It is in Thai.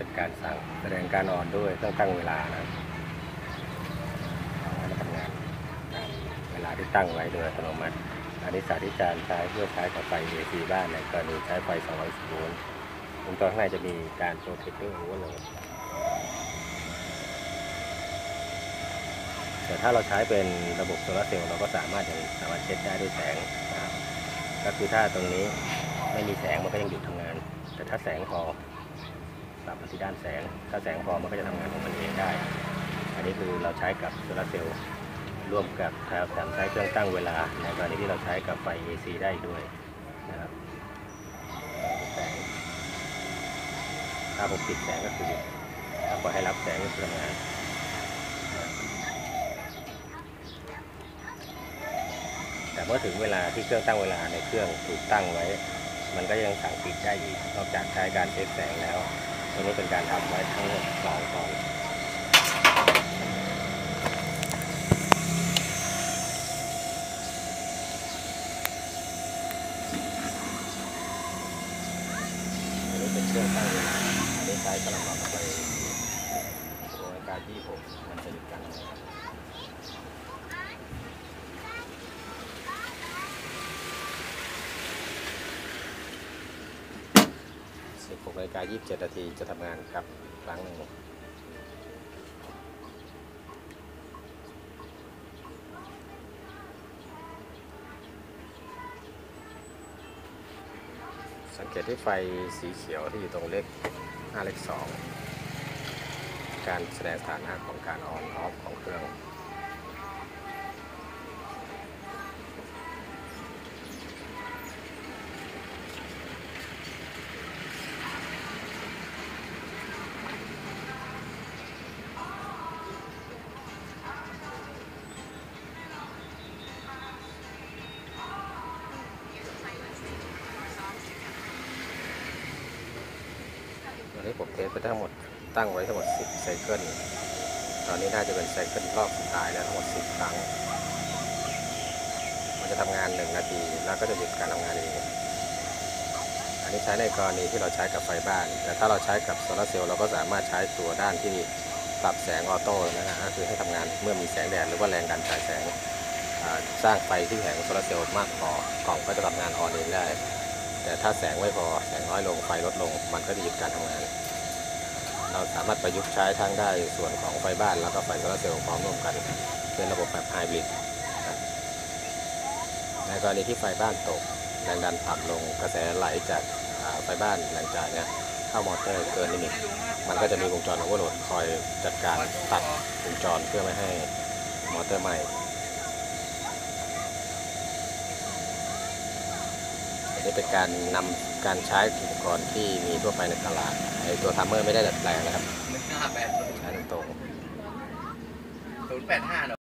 เป็นการสั่งแสดงการออนด้วยต้องตั้งเวลานะเอาทำงานตามเวลาที่ตั้งไว้โดยอัตโนมัติอันนี้สาธิตการใช้เพื่อใช้กับไฟ AC บ้านในกรณีใช้ไฟ210โวลต์วงจรข้างในจะมีการโปรเทคเตอร์โอเวอร์โหลดแต่ถ้าเราใช้เป็นระบบโซลาร์เซลล์เราก็สามารถยังสามารถเช็ดได้ด้วยแสงก็คือถ้าตรงนี้ไม่มีแสงมันก็ยังหยุดทำงาน แต่ถ้าแสงพอ ปรับมาที่ด้านแสง ถ้าแสงพอมันก็จะทำงานของมันเองได้ อันนี้คือเราใช้กับโซลาร์เซลล์ร่วมกับแถวแถมใช้เครื่องตั้งเวลาในกรณีที่เราใช้กับไฟ AC ได้อีกด้วยนะครับแสงถ้าผมปิดแสงก็คือถ้าปล่อยให้รับแสงก็คือทำงานแต่เมื่อถึงเวลาที่เครื่องตั้งเวลาในเครื่องถูกตั้งไว้ มันก็ยังสั่งปิดได้อีกนอกจากใช้การเช็คแสงแล้ว ตรงนี้เป็นการทำไว้ทั้งหมดสองตอนอันนี้เป็นเครื่องตั้งเวลาอันนี้ใช้สำหรับเราไปโดยการที่ผมมันจะ 16นาฬิกา27นาทีจะทำงานครับครั้งหนึ่งสังเกตที่ไฟสีเขียวที่อยู่ตรงเลข5เลข2การแสดงฐานะของการออนออฟของเครื่อง ตอนนี้ผมเทสไปทั้งหมดตั้งไว้ทั้งหมด 10ไซเคิลตอนนี้น่าจะเป็นไซเคิลรอบสุดท้ายแล้วทั้งหมด 10 ครั้ง มันจะทำงาน 1 นาที แล้วก็จะหยุดการทำงานเองอันนี้ใช้ในกรณีที่เราใช้กับไฟบ้าน แต่ถ้าเราใช้กับโซลาร์เซลล์เราก็สามารถใช้ตัวด้านที่ปรับแสงออโต้นะฮะคือให้ทำงานเมื่อมีแสงแดดหรือว่าแรงดันจ่ายแสงสร้างไฟที่แผงโซลาร์เซลล์มากพอกล่องก็จะทำงานออนเองได้ แต่ถ้าแสงไม่พอแสงน้อยลงไฟลดลง มันก็จะหยุดการทำงาน เราสามารถประยุกต์ใช้ทั้งได้ส่วนของไฟบ้าน แล้วก็ไฟโซลาร์เซลล์พร้อมร่วมกัน เป็นระบบแบบไฮบริดในกรณีที่ไฟบ้านตกแรงดันต่ำลงกระแสไหลจากไฟบ้านแรงจ่ายเนี่ยเข้ามอเตอร์เกินลิมิตมันก็จะมีวงจรโอเวอร์โหลดคอยจัดการตัดวงจรเพื่อไม่ให้มอเตอร์ไหม้ อันนี้เป็นการนำการใช้อุปกรณ์ที่มีทั่วไปในตลาดไอตัวทัมเมอร์ไม่ได้ดัดแปลงนะครับหนึ่งห้าแปดใช้ตรงศูนย์แปดห้า